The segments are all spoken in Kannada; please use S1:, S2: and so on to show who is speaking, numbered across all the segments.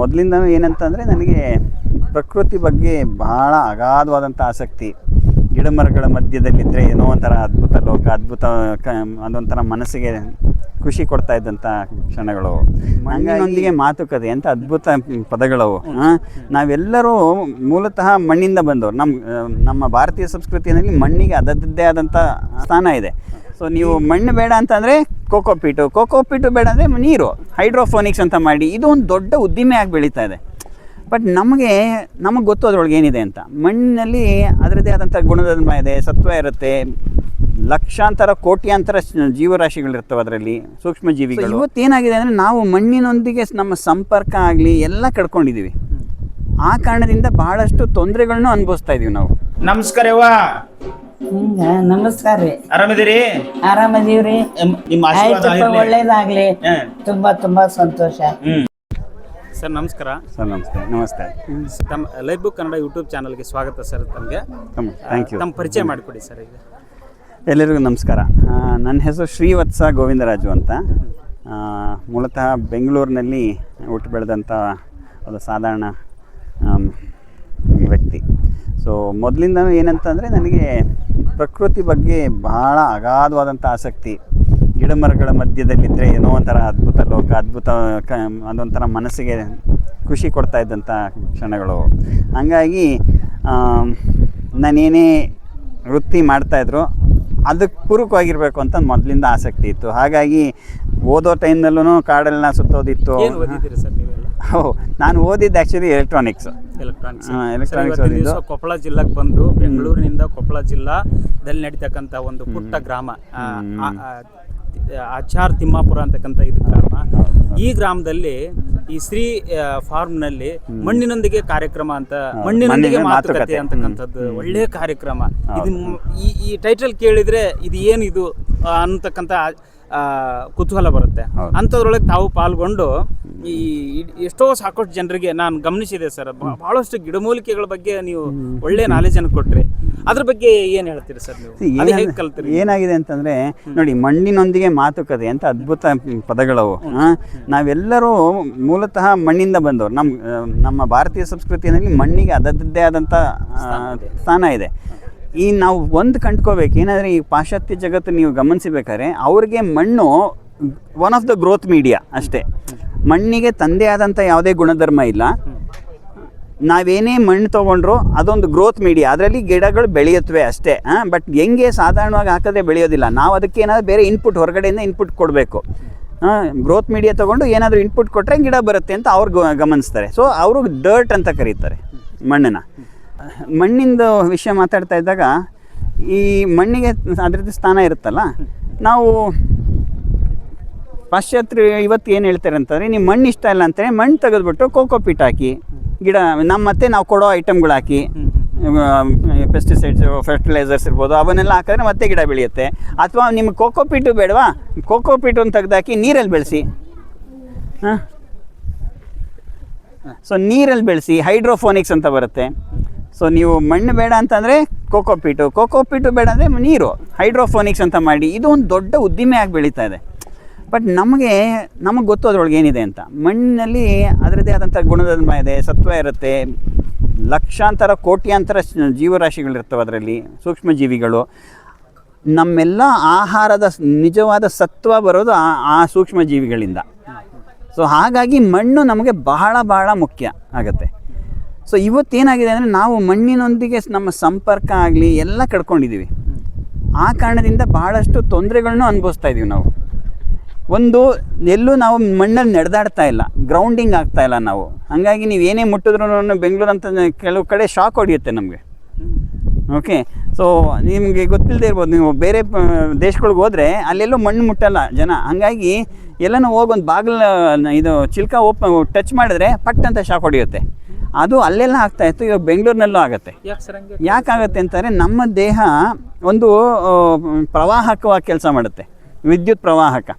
S1: ಮೊದಲಿಂದನೂ ಏನಂತಂದರೆ ನನಗೆ ಪ್ರಕೃತಿ ಬಗ್ಗೆ ಬಹಳ ಅಗಾಧವಾದಂಥ ಆಸಕ್ತಿ. ಗಿಡ ಮರಗಳ ಮಧ್ಯದಲ್ಲಿದ್ದರೆ ಏನೋ ಒಂಥರ ಅದ್ಭುತ ಲೋಕ ಅದ್ಭುತ ಕ ಅದೊಂಥರ ಮನಸ್ಸಿಗೆ ಖುಷಿ ಕೊಡ್ತಾ ಇದ್ದಂಥ ಕ್ಷಣಗಳು. ಮಣ್ಣಿನೊಂದಿಗೆ ಮಾತುಕತೆ ಅಂತ ಅದ್ಭುತ ಪದಗಳವು ನಾವೆಲ್ಲರೂ ಮೂಲತಃ ಮಣ್ಣಿಂದ ಬಂದವರು. ನಮ್ಮ ನಮ್ಮ ಭಾರತೀಯ ಸಂಸ್ಕೃತಿಯಲ್ಲಿ ಮಣ್ಣಿಗೆ ಅದರದ್ದೇ ಆದಂಥ ಸ್ಥಾನ ಇದೆ. ಸೊ ನೀವು ಮಣ್ಣು ಬೇಡ ಅಂತಂದರೆ ಕೋಕೋಪೀಟು ಕೋಕೋಪೀಟು ಬೇಡ ಅಂದರೆ ನೀರು ಹೈಡ್ರೋಫೋನಿಕ್ಸ್ ಅಂತ ಮಾಡಿ. ಇದು ಒಂದು ದೊಡ್ಡ ಉದ್ದಿಮೆ ಆಗಿ ಬೆಳೀತಾ ಇದೆ. ಬಟ್ ನಮಗೆ ನಮಗೆ ಗೊತ್ತು ಅದರೊಳಗೆ ಏನಿದೆ ಅಂತ. ಮಣ್ಣಿನಲ್ಲಿ ಅದರದ್ದೇ ಆದಂಥ ಗುಣಧರ್ಮ ಇದೆ ಸತ್ವ ಇರುತ್ತೆ. ಲಕ್ಷಾಂತರ ಕೋಟ್ಯಾಂತರ ಜೀವರಾಶಿಗಳಿರ್ತವೆ ಅದರಲ್ಲಿ ಸೂಕ್ಷ್ಮ ಜೀವಿಗಳು ಇವತ್ತೇನಾಗಿದೆ ಅಂದರೆ ನಾವು ಮಣ್ಣಿನೊಂದಿಗೆ ಸ್- ನಮ್ಮ ಸಂಪರ್ಕ ಆಗಲಿ ಎಲ್ಲ ಕಳ್ಕೊಂಡಿದ್ದೀವಿ ಆ ಕಾರಣದಿಂದ ಬಹಳಷ್ಟು ತೊಂದರೆಗಳನ್ನೂ ಅನುಭವಿಸ್ತಾ ಇದ್ದೀವಿ ನಾವು.
S2: ನಮಸ್ಕಾರ ಯವ್ವ
S3: ಹಿಂಗ ನಮಸ್ಕಾರ ರೀ.
S2: ಆರಾಮಿದ್ದೀರಿ?
S3: ಆರಾಮದೀವ್ರಿ?
S2: ನಿಮ್ಮ ಆಶೀರ್ವಾದ ಇರ್ಲಿ.
S3: ಒಳ್ಳೇದಾಗ್ಲಿ.
S2: ಹಾ.
S3: ತುಂಬಾ ತುಂಬಾ ಸಂತೋಷ.
S2: ಹ್ಮ್.
S4: ಸರ್ ನಮಸ್ಕಾರ.
S1: ಸರ್ ನಮಸ್ತೆ. ನಮಸ್ತೆ.
S4: ತಮ್ಮ ಲೈಫ್ ಬುಕ್ ಕನ್ನಡ ಯೂಟ್ಯೂಬ್ ಚಾನಲ್ಗೆ ಸ್ವಾಗತ ಸರ್ ತಮಗೆ.
S1: ಥ್ಯಾಂಕ್ ಯು
S4: ತಮ್ಮ ಪರಿಚಯ ಮಾಡಿಕೊಡಿ ಸರ್ ಈಗ.
S1: ಎಲ್ಲರಿಗೂ ನಮಸ್ಕಾರ. ಆ, ನನ್ನ ಹೆಸರು ಶ್ರೀವತ್ಸ ಗೋವಿಂದರಾಜು ಅಂತ. ಆ, ಮೂಲತಃ ಬೆಂಗಳೂರಿನಲ್ಲಿ ಹುಟ್ಟು ಬೆಳೆದಂಥ ಒಂದು ಸಾಧಾರಣ ಆಮ್, ವ್ಯಕ್ತಿ. ಸೊ ಮೊದಲಿಂದನೂ ಏನಂತಂದರೆ ನನಗೆ ಪ್ರಕೃತಿ ಬಗ್ಗೆ ಬಹಳ ಅಗಾಧವಾದಂಥ ಆಸಕ್ತಿ. ಗಿಡ ಮರಗಳ ಮಧ್ಯದಲ್ಲಿದ್ದರೆ ಏನೋ ಒಂಥರ ಅದ್ಭುತ ಲೋಕ, ಅದ್ಭುತ ಕ ಅದೊಂಥರ ಮನಸ್ಸಿಗೆ ಖುಷಿ ಕೊಡ್ತಾ ಇದ್ದಂಥ ಕ್ಷಣಗಳು. ಹಾಗಾಗಿ ನಾನೇನೇ ವೃತ್ತಿ ಮಾಡ್ತಾಯಿದ್ರು ಅದಕ್ಕೆ ಪೂರಕವಾಗಿರಬೇಕು ಅಂತ ಮೊದಲಿಂದ ಆಸಕ್ತಿ ಇತ್ತು. ಹಾಗಾಗಿ ಓದೋ ಟೈಮ್ನಲ್ಲೂ ಕಾಡೆಲ್ಲ ಸುತ್ತೋದಿತ್ತು. ಓ ನಾನು ಓದಿದ್ದು ಆ್ಯಕ್ಚುಲಿ ಎಲೆಕ್ಟ್ರಾನಿಕ್ಸ್
S4: ಎಲೆಕ್ಟ್ರಾನಿಕ್ಸ್ ಎಲೆಕ್ಟ್ರಾನಿಕ್ಸ್
S1: ಓದಿದ್ದು.
S4: ಕೊಪ್ಪಳ ಜಿಲ್ಲೆಗೆ ಬಂದು ಬೆಂಗಳೂರಿನಿಂದ ಕೊಪ್ಪಳ ಜಿಲ್ಲಾದಲ್ಲಿ ನಡೀತಕ್ಕಂಥ ಒಂದು ಪುಟ್ಟ ಗ್ರಾಮ. ಆಚಾರ್ ತಿಮ್ಮಾಪುರ ಅಂತಕ್ಕಂಥ ಇದು ಗ್ರಾಮ. ಈ ಗ್ರಾಮದಲ್ಲಿ ಈ ಶ್ರೀ ಫಾರ್ಮ್ನಲ್ಲಿ ಮಣ್ಣಿನೊಂದಿಗೆ ಕಾರ್ಯಕ್ರಮ ಅಂತ ಮಣ್ಣಿನೊಂದಿಗೆ ಮಾತುಕತೆ. ಅಂತಕ್ಕಂಥದ್ದು ಒಳ್ಳೆ ಕಾರ್ಯಕ್ರಮ. ಇದು ಈ ಟೈಟಲ್ ಕೇಳಿದ್ರೆ ಇದು ಏನಿದು ಅನ್ನತಕ್ಕಂಥ ಕುತೂಹಲ ಬರುತ್ತೆ. ಅಂಥದ್ರೊಳಗೆ ತಾವು ಪಾಲ್ಗೊಂಡು ಈ ಎಷ್ಟೋ ಸಾಕಷ್ಟು ಜನರಿಗೆ ನಾನು ಗಮನಿಸಿದೆ ಸರ್. ಬಹಳಷ್ಟು ಗಿಡಮೂಲಿಕೆಗಳ ಬಗ್ಗೆ ನೀವು ಒಳ್ಳೆ ನಾಲೆಜ್ ಅನ್ನು ಕೊಟ್ರಿ. ಅದ್ರ ಬಗ್ಗೆ ಏನು ಹೇಳ್ತೀರಿ ಸರ್ ನೀವು? ಕಲ್ತೀರಿ?
S1: ಏನಾಗಿದೆ ಅಂತಂದ್ರೆ ನೋಡಿ ಮಣ್ಣಿನೊಂದಿಗೆ ಮಾತುಕತೆ ಅಂತ ಅದ್ಭುತ ಪದಗಳವು ನಾವೆಲ್ಲರೂ ಮೂಲತಃ ಮಣ್ಣಿಂದ ಬಂದವರು. ನಮ್ಮ ನಮ್ಮ ಭಾರತೀಯ ಸಂಸ್ಕೃತಿಯಲ್ಲಿ ಮಣ್ಣಿಗೆ ಅದರದ್ದೇ ಆದಂಥ ಸ್ಥಾನ ಇದೆ. ಈ ನಾವು ಒಂದು ಕಂಡ್ಕೋಬೇಕು. ಏನಾದರೆ ಈ ಪಾಶ್ಚಾತ್ಯ ಜಗತ್ತು ನೀವು ಗಮನಿಸಬೇಕಾದ್ರೆ ಅವ್ರಿಗೆ ಮಣ್ಣು one of the growth media ಅಷ್ಟೇ. ಮಣ್ಣಿಗೆ ತಂದೆ ಆದಂಥ ಯಾವುದೇ ಗುಣಧರ್ಮ ಇಲ್ಲ. ನಾವೇನೇ ಮಣ್ಣು ತೊಗೊಂಡ್ರು ಅದೊಂದು ಗ್ರೋತ್ ಮೀಡಿಯಾ ಅದರಲ್ಲಿ ಗಿಡಗಳು ಬೆಳೆಯುತ್ತವೆ ಅಷ್ಟೇ. ಬಟ್ ಹೆಂಗೆ ಸಾಧಾರಣವಾಗಿ ಹಾಕಿದ್ರೆ ಬೆಳೆಯೋದಿಲ್ಲ. ನಾವು ಅದಕ್ಕೆ ಏನಾದರೂ ಬೇರೆ ಇನ್ಪುಟ್ ಹೊರಗಡೆಯಿಂದ ಇನ್ಪುಟ್ ಕೊಡಬೇಕು. ಗ್ರೋತ್ ಮೀಡಿಯಾ ತೊಗೊಂಡು ಏನಾದರೂ ಇನ್ಪುಟ್ ಕೊಟ್ಟರೆ ಗಿಡ ಬರುತ್ತೆ ಅಂತ ಅವ್ರು ಗಮನಿಸ್ತಾರೆ. ಸೊ ಅವರು ಡರ್ಟ್ ಅಂತ ಕರೀತಾರೆ ಮಣ್ಣನ್ನು. ಮಣ್ಣಿಂದ ವಿಷಯ ಮಾತಾಡ್ತಾ ಇದ್ದಾಗ ಈ ಮಣ್ಣಿಗೆ ಅದರದ್ದು ಸ್ಥಾನ ಇರುತ್ತಲ್ಲ, ನಾವು ಪಾಶ್ಚಾತ್ಯ ಇವತ್ತು ಏನು ಹೇಳ್ತಾರೆ ಅಂತಂದರೆ ನೀವು ಮಣ್ಣು ಇಷ್ಟ ಇಲ್ಲ ಅಂತೇಳಿ ಮಣ್ಣು ತೆಗೆದುಬಿಟ್ಟು ಕೋಕೋ ಪೀಟ್ ಹಾಕಿ, ಗಿಡ ನಮ್ಮ ಮತ್ತೆ ನಾವು ಕೊಡೋ ಐಟಮ್ಗಳು ಹಾಕಿ ಪೆಸ್ಟಿಸೈಡ್ಸು ಫರ್ಟಿಲೈಸರ್ಸ್ ಇರ್ಬೋದು, ಅವನ್ನೆಲ್ಲ ಹಾಕಿದ್ರೆ ಮತ್ತೆ ಗಿಡ ಬೆಳೆಯುತ್ತೆ. ಅಥವಾ ನಿಮ್ಗೆ ಕೋಕೋ ಪೀಟು ಬೇಡವಾ? ಕೋಕೋ ಪೀಟನ್ನು ತೆಗೆದಾಕಿ ನೀರಲ್ಲಿ ಬೆಳೆಸಿ. ಹಾಂ? ಸೊ ನೀರಲ್ಲಿ ಬೆಳೆಸಿ, ಹೈಡ್ರೋಫೋನಿಕ್ಸ್ ಅಂತ ಬರುತ್ತೆ. ಸೊ ನೀವು ಮಣ್ಣು ಬೇಡ ಅಂತಂದರೆ ಕೋಕೋಪೀಟು ಕೋಕೋಪೀಟು ಬೇಡ ಅಂದರೆ ನೀರು ಹೈಡ್ರೋಫೋನಿಕ್ಸ್ ಅಂತ ಮಾಡಿ, ಇದು ಒಂದು ದೊಡ್ಡ ಉದ್ದಿಮೆ ಆಗಿ ಬೆಳೀತಾ ಇದೆ. ಬಟ್ ನಮಗೆ ನಮಗೆ ಗೊತ್ತು ಅದ್ರೊಳಗೆ ಏನಿದೆ ಅಂತ? ಮಣ್ಣಿನಲ್ಲಿ ಅದರದ್ದೇ ಆದಂಥ ಗುಣಧರ್ಮ ಇದೆ, ಸತ್ವ ಇರುತ್ತೆ, ಲಕ್ಷಾಂತರ, ಕೋಟ್ಯಾಂತರ ಜೀವರಾಶಿಗಳಿರ್ತವೆ ಅದರಲ್ಲಿ ಸೂಕ್ಷ್ಮ ಜೀವಿಗಳು ನಮ್ಮೆಲ್ಲ ಆಹಾರದ ನಿಜವಾದ ಸತ್ವ ಬರೋದು ಆ ಆ ಸೂಕ್ಷ್ಮ ಜೀವಿಗಳಿಂದ ಸೊ ಹಾಗಾಗಿ ಮಣ್ಣು ನಮಗೆ ಬಹಳ ಬಹಳ ಮುಖ್ಯ ಆಗುತ್ತೆ. ಸೊ ಇವತ್ತೇನಾಗಿದೆ ಅಂದರೆ ನಾವು ಮಣ್ಣಿನೊಂದಿಗೆ ನಮ್ಮ ಸಂಪರ್ಕ ಆಗಲಿ ಎಲ್ಲ ಕಳ್ಕೊಂಡಿದ್ದೀವಿ ಆ ಕಾರಣದಿಂದ ಬಹಳಷ್ಟು ತೊಂದರೆಗಳನ್ನೂ ಅನುಭವಿಸ್ತಾ ಇದ್ದೀವಿ ನಾವು. ಒಂದು, ಎಲ್ಲೂ ನಾವು ಮಣ್ಣಲ್ಲಿ ನಡೆದಾಡ್ತಾ ಇಲ್ಲ ಗ್ರೌಂಡಿಂಗ್ ಆಗ್ತಾ ಇಲ್ಲ ನಾವು. ಹಾಗಾಗಿ ನೀವು ಏನೇ ಮುಟ್ಟಿದ್ರು ಬೆಂಗಳೂರು ಅಂತ ಕೆಲವು ಕಡೆ ಶಾಕ್ ಹೊಡೆಯುತ್ತೆ ನಮಗೆ. ಓಕೆ ಸೊ ನಿಮಗೆ ಗೊತ್ತಿಲ್ಲದೆ ಇರ್ಬೋದು, ನೀವು ಬೇರೆ ದೇಶಗಳಿಗೆ ಹೋದರೆ ಅಲ್ಲೆಲ್ಲೂ ಮಣ್ಣು ಮುಟ್ಟಲ್ಲ ಜನ. ಹಾಗಾಗಿ ಎಲ್ಲನೂ ಹೋಗಿ ಒಂದು ಬಾಗಿಲು, ಇದು ಚಿಲ್ಕ ಓಪ್ ಟಚ್ ಮಾಡಿದ್ರೆ ಪಟ್ ಅಂತ ಶಾಕ್ ಹೊಡೆಯುತ್ತೆ. ಅದು ಅಲ್ಲೆಲ್ಲ ಆಗ್ತಾ ಇತ್ತು ಇವಾಗ ಬೆಂಗಳೂರಿನಲ್ಲೂ ಆಗುತ್ತೆ. ಯಾಕಾಗತ್ತೆ ಅಂತಾರೆ ನಮ್ಮ ದೇಹ ಒಂದು ಪ್ರವಾಹಕವಾಗಿ ಕೆಲಸ ಮಾಡುತ್ತೆ ವಿದ್ಯುತ್ ಪ್ರವಾಹಕ.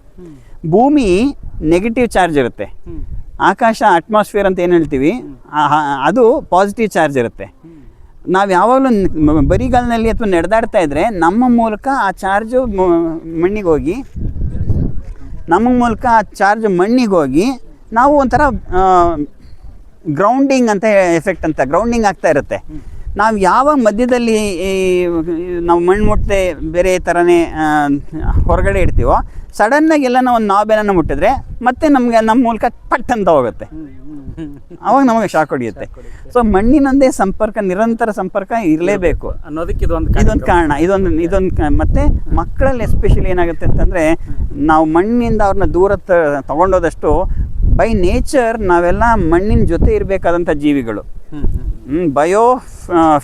S1: ಭೂಮಿ ನೆಗೆಟಿವ್ ಚಾರ್ಜ್ ಇರುತ್ತೆ. ಆಕಾಶ ಅಟ್ಮಾಸ್ಫಿಯರ್ ಅಂತ ಏನು ಹೇಳ್ತೀವಿ? ಅದು ಪಾಸಿಟಿವ್ ಚಾರ್ಜ್ ಇರುತ್ತೆ. ನಾವು ಯಾವಾಗಲೂ ಬರಿಗಾಲನಲ್ಲಿ ಬರಿಗಾಲಿನಲ್ಲಿ ಅಥವಾ ನಡೆದಾಡ್ತಾ ಇದ್ದರೆ ನಮ್ಮ ಮೂಲಕ ಆ ಚಾರ್ಜು ಮಣ್ಣಿಗೆ ಹೋಗಿ ನಮ್ಮ ಮೂಲಕ ಆ ಚಾರ್ಜ್ ಮಣ್ಣಿಗೆ ಹೋಗಿ ನಾವು ಒಂಥರ ಗ್ರೌಂಡಿಂಗ್ ಅಂತ ಎಫೆಕ್ಟ್ ಅಂತ ಗ್ರೌಂಡಿಂಗ್ ಆಗ್ತಾ ಇರುತ್ತೆ. ನಾವು ಯಾವ ಮಧ್ಯದಲ್ಲಿ ಈ ನಾವು ಮಣ್ಣು ಮುಟ್ಟದೆ ಬೇರೆ ಥರನೇ ಹೊರಗಡೆ ಇಡ್ತೀವೋ ಸಡನ್ನಾಗಿ ಎಲ್ಲ ನಾವು ಒಂದು ನಾಬೇನನ್ನು ಮುಟ್ಟಿದ್ರೆ ಮತ್ತೆ ನಮಗೆ ನಮ್ಮ ಮೂಲಕ ಪಟ್ ಅಂತ ಹೋಗುತ್ತೆ. ಅವಾಗ ನಮಗೆ ಶಾಕ್ ಹೊಡೆಯುತ್ತೆ. ಸೊ ಮಣ್ಣಿನೊಂದೇ ಸಂಪರ್ಕ ನಿರಂತರ ಸಂಪರ್ಕ ಇರಲೇಬೇಕು.
S4: ಅನ್ನೋದಕ್ಕೆ ಇದೊಂದು
S1: ಇದೊಂದು ಕಾರಣ ಇದೊಂದು ಇದೊಂದು ಮತ್ತೆ ಮಕ್ಕಳಲ್ಲಿ ಎಸ್ಪೆಷಲಿ ಏನಾಗುತ್ತೆ ಅಂತಂದರೆ ನಾವು ಮಣ್ಣಿಂದ ಅವ್ರನ್ನ ದೂರ ತಗೊಂಡೋದಷ್ಟು ಬೈ ನೇಚರ್ ನಾವೆಲ್ಲ ಮಣ್ಣಿನ ಜೊತೆ ಇರಬೇಕಾದಂಥ ಜೀವಿಗಳು. ಬಯೋ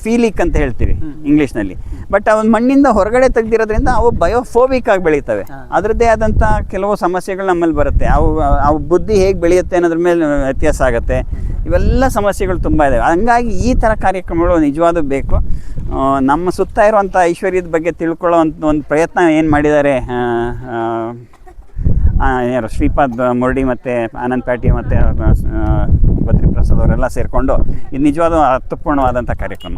S1: ಫೀಲಿಕ್ ಅಂತ ಹೇಳ್ತೀವಿ ಇಂಗ್ಲೀಷ್ನಲ್ಲಿ. ಬಟ್ ಅವನ್ ಮಣ್ಣಿಂದ ಹೊರಗಡೆ ತೆಗ್ದಿರೋದ್ರಿಂದ ಅವು ಬಯೋಫೋಬಿಕ್ ಆಗಿ ಬೆಳೀತವೆ. ಅದರದ್ದೇ ಆದಂಥ ಕೆಲವು ಸಮಸ್ಯೆಗಳು ನಮ್ಮಲ್ಲಿ ಬರುತ್ತೆ. ಅವು ಅವು ಬುದ್ಧಿ ಹೇಗೆ ಬೆಳೆಯುತ್ತೆ ಅನ್ನೋದ್ರ ಮೇಲೆ ವ್ಯತ್ಯಾಸ ಆಗುತ್ತೆ. ಇವೆಲ್ಲ ಸಮಸ್ಯೆಗಳು ತುಂಬ ಇದಾವೆ. ಹಂಗಾಗಿ ಈ ಥರ ಕಾರ್ಯಕ್ರಮಗಳು ನಿಜವಾದ ಬೇಕು. ನಮ್ಮ ಸುತ್ತ ಇರುವಂಥ ಐಶ್ವರ್ಯದ ಬಗ್ಗೆ ತಿಳ್ಕೊಳ್ಳೋ ಒಂದು ಪ್ರಯತ್ನ ಏನು ಮಾಡಿದ್ದಾರೆ? ಯಾರು ಶ್ರೀಪಾದ್ ಮುರಡಿ ಮತ್ತು ಆನಂದ್ ಪ್ಯಾಟಿ ಮತ್ತು ಬದ್ರಿ ಪ್ರಸಾದ್ ಅವರೆಲ್ಲ ಸೇರಿಕೊಂಡು ಇದು ನಿಜವಾದ ಅರ್ಥಪೂರ್ಣವಾದಂಥ ಕಾರ್ಯಕ್ರಮ.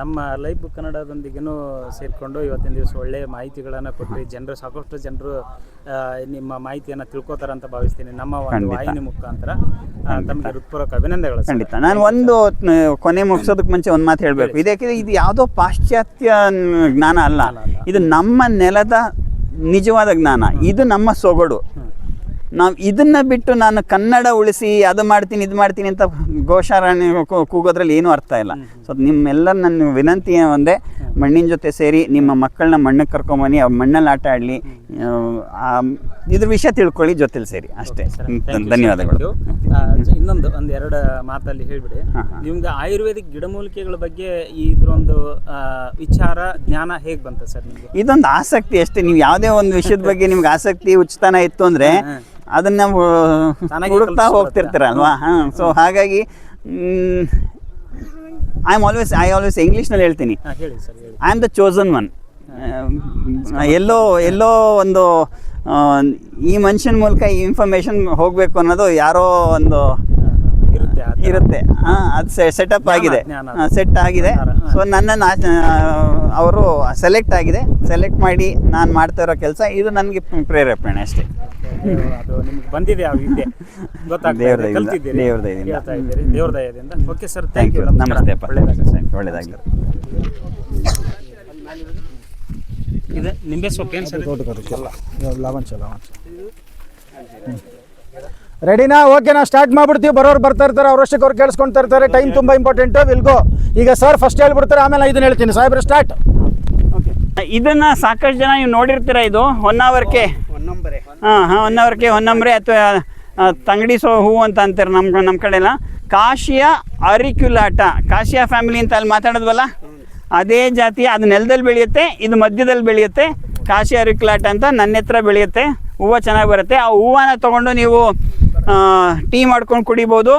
S4: ನಮ್ಮ ಲೈಫ್ ಬುಕ್ ಕನ್ನಡದೊಂದಿಗೂ ಸೇರಿಕೊಂಡು ಇವತ್ತಿನ ದಿವಸ ಒಳ್ಳೆಯ ಮಾಹಿತಿಗಳನ್ನು ಕೊಟ್ಟು ಜನರು ಸಾಕಷ್ಟು ಜನರು ನಿಮ್ಮ ಮಾಹಿತಿಯನ್ನು ತಿಳ್ಕೊತಾರೆ ಅಂತ ಭಾವಿಸ್ತೀನಿ. ನಮ್ಮ ಒಂದು. ವಾಹಿನಿ ಮುಖಾಂತರ ತಮಗೆ ಹೃತ್ಪೂರ್ವಕ ಅಭಿನಂದನೆಗಳು
S1: ಖಂಡಿತ. ನಾನು ಒಂದು ಕೊನೆ ಮುಗಿಸೋದಕ್ಕೆ ಮುಂಚೆ ಒಂದು ಮಾತು ಹೇಳಬೇಕು. ಇದಕ್ಕೆ ಇದು ಯಾವುದೋ ಪಾಶ್ಚಾತ್ಯ ಜ್ಞಾನ ಅಲ್ಲ. ಇದು ನಮ್ಮ ನೆಲದ ನಿಜವಾದ ಜ್ಞಾನ. ಇದು ನಮ್ಮ ಸೊಗಡು. ನಾವು ಇದನ್ನ ಬಿಟ್ಟು ನಾನು ಕನ್ನಡ ಉಳಿಸಿ ಅದು ಮಾಡ್ತೀನಿ ಇದು ಮಾಡ್ತೀನಿ ಅಂತ ಘೋಷಾರಾಣಿ ಕೂಗೋದ್ರಲ್ಲಿ ಏನೂ ಅರ್ಥ ಇಲ್ಲ. ಸೊ ನಿಮ್ಮೆಲ್ಲರ ನನ್ನ ವಿನಂತಿ ಒಂದೇ ಮಣ್ಣಿನ ಜೊತೆ ಸೇರಿ ನಿಮ್ಮ ಮಕ್ಕಳನ್ನ ಮಣ್ಣಕ್ಕೆ ಕರ್ಕೊಂಬನ್ನಿ ಅವ್ರ ಮಣ್ಣಲ್ಲಿ ಆಟ ಆಡಲಿ ಇದ್ರ ವಿಷಯ ತಿಳ್ಕೊಳ್ಳಿ ಜೊತೆಲಿ ಸೇರಿ. ಅಷ್ಟೇ. ಧನ್ಯವಾದಗಳು.
S4: ಇನ್ನೊಂದು ಒಂದು ಎರಡು ಮಾತಲ್ಲಿ ಹೇಳ್ಬಿಡಿ. ನಿಮ್ಗೆ ಆಯುರ್ವೇದಿಕ್ ಗಿಡಮೂಲಿಕೆಗಳ ಬಗ್ಗೆ ಇದ್ರೊಂದು ವಿಚಾರ ಜ್ಞಾನ ಹೇಗೆ ಬಂತು ಸರ್ ನಿಮಗೆ?
S1: ಇದೊಂದು ಆಸಕ್ತಿ ಅಷ್ಟೇ. ನೀವು ಯಾವುದೇ ಒಂದು ವಿಷಯದ ಬಗ್ಗೆ ನಿಮ್ಗೆ ಆಸಕ್ತಿ ಉಚಿತನ ಇತ್ತು ಅಂದ್ರೆ. ಅದನ್ನ ಹುಡುಕ್ತಾ. ಹೋಗ್ತಿರ್ತೀರಲ್ವಾ? ಹಾಂ ಸೊ ಹಾಗಾಗಿ I am always I always ಇಂಗ್ಲೀಷ್ನಲ್ಲಿ ಹೇಳ್ತೀನಿ. I am the chosen one ಎಲ್ಲೋ ಎಲ್ಲೋ ಒಂದು ಈ ಮನುಷ್ಯನ ಮೂಲಕ ಈ ಇನ್ಫಾರ್ಮೇಶನ್ ಹೋಗಬೇಕು ಅನ್ನೋದು ಯಾರೋ ಒಂದು
S4: ಇರುತ್ತೆ
S1: ಅದು ಸೆಟಪ್
S4: ಅಪ್
S1: ಆಗಿದೆ. ಸೆಟ್ ಆಗಿದೆ. ಸೊ ನನ್ನನ್ನು ಅವರು ಸೆಲೆಕ್ಟ್ ಆಗಿದೆ. ಸೆಲೆಕ್ಟ್ ಮಾಡಿ ನಾನು ಮಾಡ್ತಾ ಇರೋ ಕೆಲಸ ಇದು ನನಗೆ ಪ್ರೇರೇಪಣೆ ಅಷ್ಟೇ.
S4: ಅದು ನಿಮ್ಗೆ ಬಂದಿದೆ ಆ ವಿದ್ಯೆ. ಗೊತ್ತಾಗ್ತಾ
S1: ದೇವ್ರ
S4: ಇದೆ,
S1: ದಯದಿಂದ,
S4: ಕಲ್ತಿದ್ದೀರಿ.
S1: ದೇವ್ರ ದಯದಿಂದ.
S4: ಹೇಳ್ತಾ ಇದ್ದೀರಿ ದೇವ್ರ ದಯದಿಂದ okay sir
S1: thank
S4: thank
S1: you ನಮಸ್ತೆ
S4: ಒಳ್ಳೆಯದಾಗಲಿ ಇದು ನಿಂಬೆ ಸೊಪ್ಪು ಏನು ಸರ್
S5: ರೆಡಿನಾ ಓಕೆನಾ ಸ್ಟಾರ್ಟ್ ಮಾಡ್ಬಿಡ್ತೀವಿ. ಬರೋರು ಬರ್ತಾ ಇರ್ತಾರೆ ಅವ್ರಷ್ಟಕ್ಕೆ ಅವ್ರು ಕೇಳಿಸ್ಕೊಂತಾ ಇರ್ತಾರೆ. ಟೈಮ್ ತುಂಬ ಇಂಪಾರ್ಟೆಂಟ್ ವಿಲ್ಗೋ ಈಗ ಸರ್ ಫಸ್ಟ್ ಹೇಳ್ಬಿಡ್ತಾರೆ ಆಮೇಲೆ ಇದನ್ನ ಹೇಳ್ತೀನಿ. ಸಾಹೇಬ್ರೆ ಸ್ಟಾರ್ಟ್
S1: ಇದನ್ನ ಸಾಕಷ್ಟು ಜನ ನೀವು ನೋಡಿರ್ತೀರ ಇದು? ಹೊನ್ನಾವರ್ಕೆ ಹಾಂ ಹಾಂ ಹೊನ್ನಾವರ್ಕೆ ಹೊನ್ನಂಬ್ರೆ ಅಥವಾ ತಂಗಡಿ ಸೋ ಹೂವು ಅಂತ ಅಂತಾರೆ ನಮ್ಮ ನಮ್ಮ ಕಡೆ ಎಲ್ಲ ಕಾಶಿಯ ಅರಿಕ್ಯುಲಾಟ ಕಾಶಿಯ ಫ್ಯಾಮಿಲಿ ಅಂತ ಅಲ್ಲಿ ಮಾತಾಡೋದ್ವಲ್ಲ? ಅದೇ ಜಾತಿ ಅದು ನೆಲದಲ್ಲಿ ಬೆಳೆಯುತ್ತೆ ಇದು ಮಧ್ಯದಲ್ಲಿ ಬೆಳೆಯುತ್ತೆ. ಕಾಶಿ ಅರಿಕ್ಯುಲಾಟ ಅಂತ ನನ್ನ ಹತ್ರ ಬೆಳೆಯುತ್ತೆ. ಹೂವು ಚೆನ್ನಾಗಿ ಬರುತ್ತೆ. ಆ ಹೂವನ್ನ ತಗೊಂಡು ನೀವು ಟೀ ಮಾಡ್ಕೊಂಡು ಕುಡಿಬೋದು.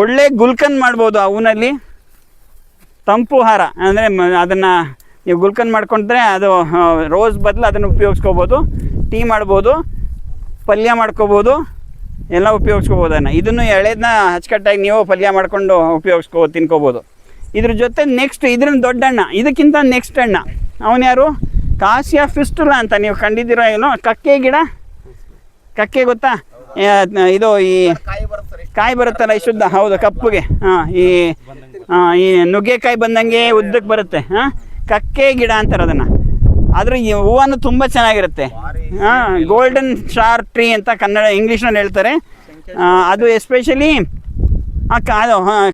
S1: ಒಳ್ಳೆ ಗುಲ್ಕನ್ ಮಾಡ್ಬೋದು ಆ ಹೂನಲ್ಲಿ ತಂಪು ಹಾರ ಅಂದರೆ ಅದನ್ನು ನೀವು ಗುಲ್ಕನ್ ಮಾಡ್ಕೊಂಡ್ರೆ ಅದು ರೋಸ್ ಬದಲು ಅದನ್ನು ಉಪಯೋಗಿಸ್ಕೋಬೋದು, ಟೀ ಮಾಡ್ಬೋದು, ಪಲ್ಯ ಮಾಡ್ಕೋಬೋದು, ಎಲ್ಲ ಉಪಯೋಗಿಸ್ಕೋಬೋದು ಅದನ್ನು. ಇದನ್ನು ಎಳೆದನ್ನ ಅಚ್ಚುಕಟ್ಟಾಗಿ ನೀವು ಪಲ್ಯ ಮಾಡ್ಕೊಂಡು ಉಪಯೋಗಿಸ್ಕೋ, ತಿನ್ಕೋಬೋದು. ಇದ್ರ ಜೊತೆ ನೆಕ್ಸ್ಟ್ ಇದ್ರನ್ನ ದೊಡ್ಡ ಹಣ್ಣ ಇದಕ್ಕಿಂತ ನೆಕ್ಸ್ಟ್ ಅಣ್ಣ. ಅವನು ಯಾರು? ಕಾಸಿಯ ಫಿಸ್ಟುಲ ಅಂತ, ನೀವು ಕಂಡಿದ್ದೀರೋ ಏನೋ? ಕಕ್ಕೆ ಗಿಡ? ಕಕ್ಕೆ ಗೊತ್ತಾ? ಇದು ಈ ಕಾಯಿ ಬರುತ್ತಲ್ಲ, ಈ ಶುದ್ಧ, ಹೌದು, ಕಪ್ಪುಗೆ. ಹಾಂ, ಈ ಈ ನುಗ್ಗೆಕಾಯಿ ಬಂದಂಗೆ ಉದ್ದಕ್ಕೆ ಬರುತ್ತೆ. ಹಾಂ, ಕಕ್ಕೆ ಗಿಡ ಅಂತಾರೆ ಅದನ್ನು. ಆದ್ರೆ ಈ ಹೂವನ್ನು ತುಂಬ ಚೆನ್ನಾಗಿರುತ್ತೆ. ಹಾಂ ಗೋಲ್ಡನ್ ಸ್ಟಾರ್ ಟ್ರೀ ಅಂತ ಕನ್ನಡ, ಇಂಗ್ಲೀಷ್ನಲ್ಲಿ ಹೇಳ್ತಾರೆ. ಅದು ಎಸ್ಪೆಷಲಿ ಅದು, ಹಾಂ